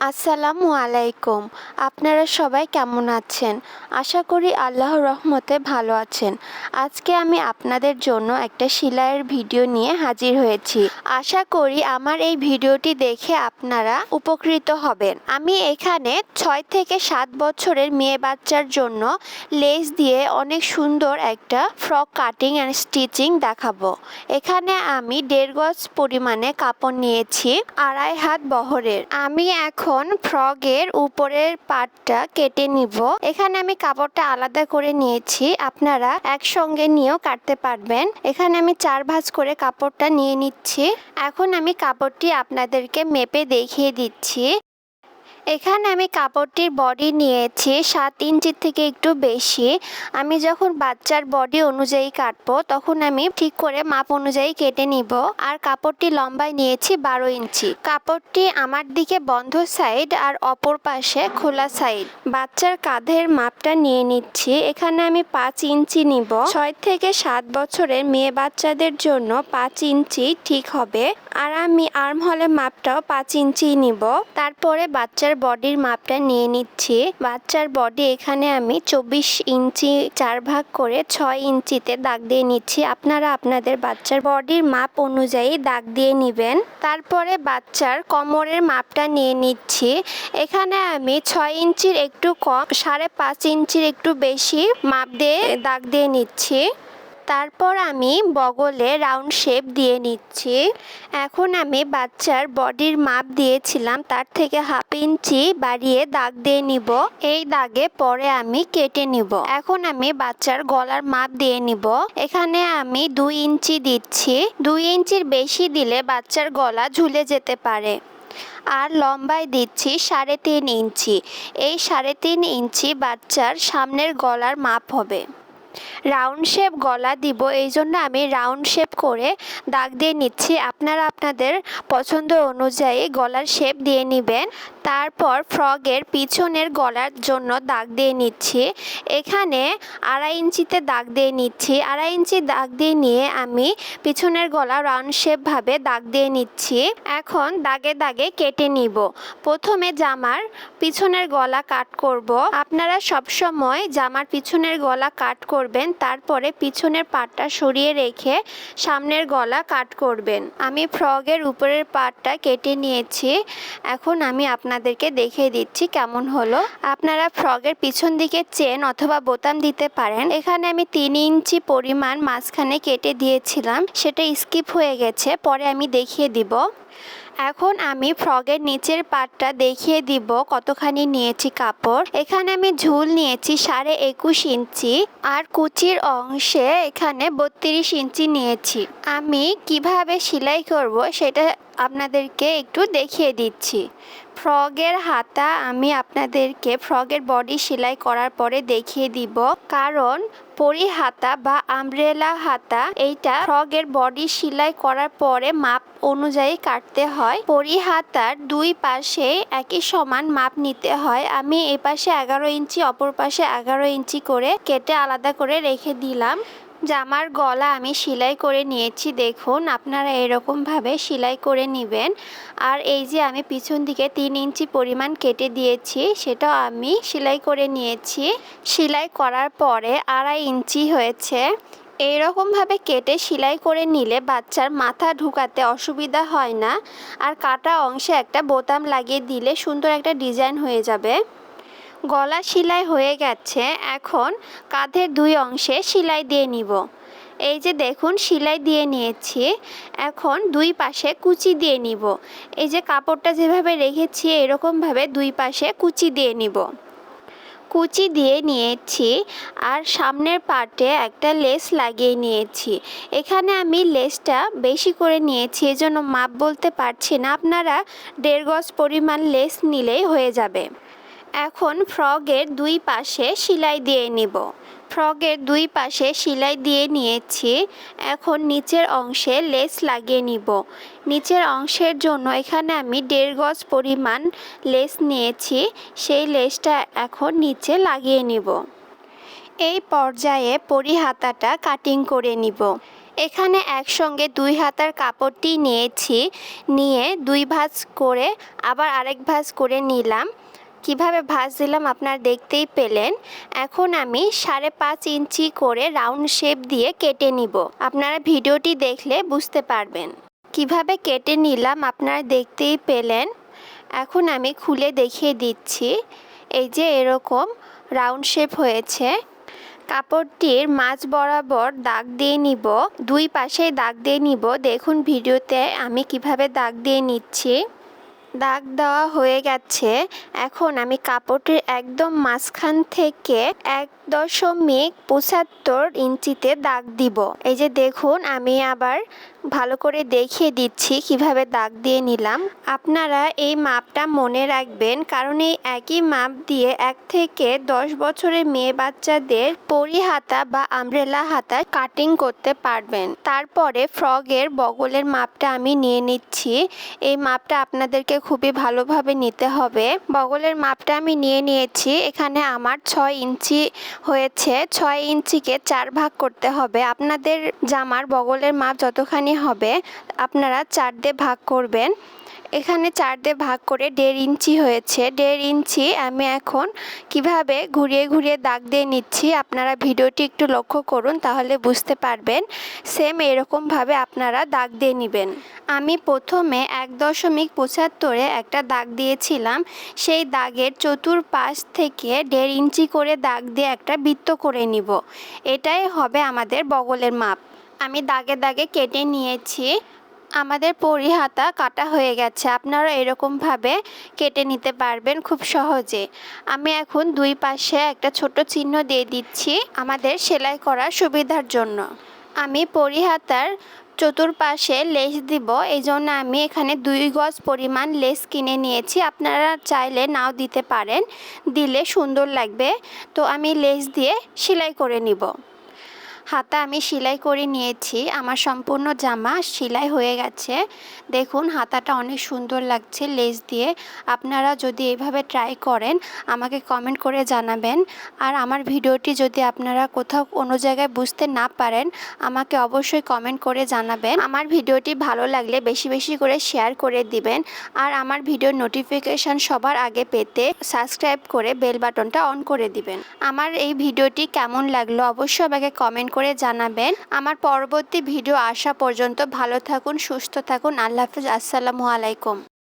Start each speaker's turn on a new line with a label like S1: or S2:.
S1: আসসালামু আলাইকুম। আপনারা সবাই কেমন আছেন? আশা করি আল্লাহ রহমতে ভালো আছেন। আজকে আমি আপনাদের জন্য একটা সেলাইয়ের ভিডিও নিয়ে হাজির হয়েছি। আশা করি আমার এই ভিডিওটি দেখে আপনারা উপকৃত হবেন। আমি এখানে ছয় থেকে সাত বছরের মেয়ে বাচ্চার জন্য লেস দিয়ে অনেক সুন্দর একটা ফ্রক কাটিং অ্যান্ড স্টিচিং দেখাবো। এখানে আমি দেড় গজ পরিমাণে কাপড় নিয়েছি, আড়াই হাত বহরের। আমি এখন ফ্রগের উপরের পাটটা কেটে নিব। এখানে আমি কাপড়টা আলাদা করে নিয়েছি। আপনারা একসঙ্গে নিয়েও কাটতে পারবেন। এখানে আমি চার ভাঁজ করে কাপড়টা নিয়ে নিচ্ছি। এখন আমি কাপড়টি আপনাদেরকে মেপে দেখিয়ে দিচ্ছি। এখানে আমি কাপড়টির বডি নিয়েছি সাত ইঞ্চির থেকে একটু বেশি। আমি যখন বাচ্চার বডি অনুযায়ী কাটবো, তখন আমি ঠিক করে মাপ অনুযায়ী কেটে নিব। আর কাপড়টি লম্বায় নিয়েছি বারো ইঞ্চি। কাপড়টি আমার দিকে বন্ধ সাইড আর অপর পাশে খোলা সাইড বাচ্চার কাঁধের মাপটা নিয়ে নিচ্ছি। এখানে আমি পাঁচ ইঞ্চি নিব। ছয় থেকে সাত বছরের মেয়ে বাচ্চাদের জন্য পাঁচ ইঞ্চি ঠিক হবে। আর আমি আর্ম হলে মাপটাও পাঁচ ইঞ্চি নিব। তারপরে বাচ্চার বডির মাপটা নিয়ে নিচ্ছি। বাচ্চার বডি এখানে আমি চব্বিশ ইঞ্চি চার ভাগ করে ছয় ইঞ্চিতে দাগ দিয়ে নিচ্ছি। আপনারা আপনাদের বাচ্চার বডির মাপ অনুযায়ী দাগ দিয়ে নেবেন। তারপরে বাচ্চার কোমরের মাপটা নিয়ে নিচ্ছি। এখানে আমি ছয় ইঞ্চির একটু কম, সাড়ে পাঁচ ইঞ্চির একটু বেশি মাপ দিয়ে দাগ দিয়ে নিচ্ছি। তারপর আমি বগলে রাউন্ড শেপ দিয়ে নিচ্ছি। এখন আমি বাচ্চার বডির মাপ দিয়েছিলাম, তার থেকে হাফ ইঞ্চি বাড়িয়ে দাগ দিয়ে নিব। এই দাগে পরে আমি কেটে নিব। এখন আমি বাচ্চার গলার মাপ দিয়ে নিব। এখানে আমি দুই ইঞ্চি দিচ্ছি। দুই ইঞ্চির বেশি দিলে বাচ্চার গলা ঝুলে যেতে পারে। আর লম্বায় দিচ্ছি সাড়ে তিন ইঞ্চি। এই সাড়ে তিন ইঞ্চি বাচ্চার সামনের গলার মাপ হবে। রাউন্ড শেপ গলা দিব, এই জন্য আমি রাউন্ড শেপ করে দাগ দিয়ে নিচ্ছি। আপনারা আপনাদের পছন্দ অনুযায়ী গলার শেপ দিয়ে নেবেন। তারপর ফ্রগের পিছনের গলার জন্য দাগ দিয়ে নিচ্ছি। এখানে আড়াই ইঞ্চিতে দাগ দিয়ে নিচ্ছি। আড়াই ইঞ্চি দাগ দিয়ে নিয়ে আমি পিছনের গলা রাউন্ড শেপভাবে দাগ দিয়ে নিচ্ছি। এখন দাগে দাগে কেটে নিব। প্রথমে জামার পিছনের গলা কাট করব। আপনারা সবসময় জামার পিছনের গলা কাট করবেন, তারপরে পিছনের পাটটা সরিয়ে রেখে সামনের গলা কাট করবেন। আমি ফ্রগের উপরের পাটটা কেটে নিয়েছি। এখন আমি আপনাদেরকে দেখিয়ে দিচ্ছি কেমন হলো। আপনারা ফ্রগের পিছন দিকে চেন অথবা বোতাম দিতে পারেন। এখানে আমি তিন ইঞ্চি পরিমাণ মাঝখানে কেটে দিয়েছিলাম। সেটা স্কিপ হয়ে গেছে, পরে আমি দেখিয়ে দিব। এখন আমি ফ্রগের নিচের পাটটা দেখিয়ে দিব কতখানি নিয়েছি কাপড়। এখানে আমি ঝুল নিয়েছি সাড়ে একুশ ইঞ্চি আর কুচির অংশে এখানে বত্রিশ ইঞ্চি নিয়েছি। আমি কীভাবে সেলাই করব সেটা আপনাদেরকে একটু দেখিয়ে দিচ্ছি। ফ্রগের হাতা আমি আপনাদেরকে ফ্রগের বডি সেলাই করার পরে দেখিয়ে দিব। কারণ পরি হাতা বা আমব্রেলা হাতা, এইটা ফ্রগের বডি সেলাই করার পরে মাপ অনুযায়ী কাটতে হয়। পরি হাতার দুই পাশে একই সমান মাপ নিতে হয়। আমি এই পাশে এগারো ইঞ্চি, অপর পাশে এগারো ইঞ্চি করে কেটে আলাদা করে রেখে দিলাম। জামার গলা আমি সেলাই করে নিয়েছি, দেখুন আপনারা এরকমভাবে সেলাই করে নেবেন। আর এই যে আমি পিছন দিকে তিন ইঞ্চি পরিমাণ কেটে দিয়েছি সেটা আমি সেলাই করে নিয়েছি। সেলাই করার পরে আড়াই ইঞ্চি হয়েছে। এইরকমভাবে কেটে সেলাই করে নিলে বাচ্চার মাথা ঢুকাতে অসুবিধা হয় না। আর কাটা অংশে একটা বোতাম লাগিয়ে দিলে সুন্দর একটা ডিজাইন হয়ে যাবে। গলা সেলাই হয়ে গেছে, এখন কাঁধের দুই অংশে সেলাই দিয়ে নিব। এই যে দেখুন, সেলাই দিয়ে নিয়েছি, এখন দুই পাশে কুচি দিয়ে নিব। এই যে কাপড়টা যেভাবে রেখেছি, এরকমভাবে দুই পাশে কুচি দিয়ে নিব। কুচি দিয়ে নিয়েছি আর সামনের পার্টে একটা লেস লাগিয়ে নিয়েছি। এখানে আমি লেসটা বেশি করে নিয়েছি, এজন্য মাপ বলতে পারছি না। আপনারা দেড় গজ পরিমাণ লেস নিলেই হয়ে যাবে। এখন ফ্রগের দুই পাশে সেলাই দিয়ে নিব। ফ্রগের দুই পাশে সেলাই দিয়ে নিয়েছি। এখন নিচের অংশে লেস লাগিয়ে নিব। নিচের অংশের জন্য এখানে আমি দেড় গজ পরিমাণ লেস নিয়েছি। সেই লেসটা এখন নিচে লাগিয়ে নিব। এই পর্যায়ে পরিহাতাটা কাটিং করে নিব। এখানে একসঙ্গে দুই হাতার কাপড়টি নিয়েছি। নিয়ে দুই ভাঁজ করে আবার আরেক ভাঁজ করে নিলাম। কীভাবে ভাঁজ দিলাম আপনার দেখতেই পেলেন। এখন আমি সাড়ে পাঁচ ইঞ্চি করে রাউন্ড শেপ দিয়ে কেটে নিব। আপনারা ভিডিওটি দেখলে বুঝতে পারবেন। কীভাবে কেটে নিলাম আপনারা দেখতেই পেলেন। এখন আমি খুলে দেখিয়ে দিচ্ছি। এই যে এরকম রাউন্ড শেপ হয়েছে। কাপড়টির মাঝ বরাবর দাগ দিয়ে নিব। দুই পাশেই দাগ দিয়ে নিব। দেখুন ভিডিওতে আমি কীভাবে দাগ দিয়ে নিচ্ছি। দাগ দেওয়া হয়ে গেছে। এখন আমি কাপড়টির একদম মাঝখান থেকে এক দশমিক পঁচাত্তর ইঞ্চিতে দাগ দিব। এই যে দেখুন, আমি আবার ভালো করে দেখিয়ে দিচ্ছি কীভাবে দাগ দিয়ে নিলাম। আপনারা এই মাপটা মনে রাখবেন কারণ এই একই মাপ দিয়ে এক থেকে দশ বছরের মেয়ে বাচ্চাদের পরি হাতা বা আমব্রেলা হাতা কাটিং করতে পারবেন। তারপরে ফ্রগের বগলের মাপটা আমি নিয়ে নিচ্ছি। এই মাপটা আপনাদেরকে খুবই ভালোভাবে নিতে হবে। বগলের মাপটা আমি নিয়ে নিয়েছি। এখানে আমার ছয় ইঞ্চি হয়েছে। ছয় ইঞ্চিকে চার ভাগ করতে হবে। আপনাদের জামার বগলের মাপ যতখানি হবে, আপনারা চার দিয়ে ভাগ করবেন। এখানে চার দিয়ে ভাগ করে দেড় ইঞ্চি হয়েছে। দেড় ইঞ্চি আমি এখন কীভাবে ঘুরিয়ে ঘুরিয়ে দাগ দিয়ে নিচ্ছি, আপনারা ভিডিওটি একটু লক্ষ্য করুন, তাহলে বুঝতে পারবেন। সেম এরকমভাবে আপনারা দাগ দিয়ে নেবেন। আমি প্রথমে এক দশমিক পঁচাত্তরে একটা দাগ দিয়েছিলাম। সেই দাগের চতুর্পাশ থেকে দেড় ইঞ্চি করে দাগ দিয়ে একটা বৃত্ত করে নিব। এটাই হবে আমাদের বগলের মাপ। আমি দাগে দাগে কেটে নিয়েছি। আমাদের পরিহাতা কাটা হয়ে গেছে। আপনারা এরকমভাবে কেটে নিতে পারবেন খুব সহজে। আমি এখন দুই পাশে একটা ছোট চিহ্ন দিয়ে দিচ্ছি আমাদের সেলাই করার সুবিধার জন্য। আমি পরিহাতার চতুর্পাশে লেস দিব। এই জন্য আমি এখানে দুই গজ পরিমাণ লেস কিনে নিয়েছি। আপনারা চাইলে নাও দিতে পারেন। দিলে সুন্দর লাগবে। তো আমি লেস দিয়ে সেলাই করে নিব। হাতা আমি সেলাই করে নিয়েছি। আমার সম্পূর্ণ জামা সেলাই হয়ে গেছে। দেখুন, হাতাটা অনেক সুন্দর লাগছে লেস দিয়ে। আপনারা যদি এইভাবে ট্রাই করেন, আমাকে কমেন্ট করে জানাবেন। আর আমার ভিডিওটি যদি আপনারা কোথাও কোনো জায়গায় বুঝতে না পারেন, আমাকে অবশ্যই কমেন্ট করে জানাবেন। আমার ভিডিওটি ভালো লাগলে বেশি বেশি করে শেয়ার করে দিবেন। আর আমার ভিডিওর নোটিফিকেশান সবার আগে পেতে সাবস্ক্রাইব করে বেল বাটনটা অন করে দিবেন। আমার এই ভিডিওটি কেমন লাগল অবশ্যই আমাকে কমেন্ট করে জানাবেন। আমার পরবর্তী ভিডিও আসা পর্যন্ত ভালো থাকুন, সুস্থ থাকুন। আল্লাহ হাফিজ। আসসালামু আলাইকুম।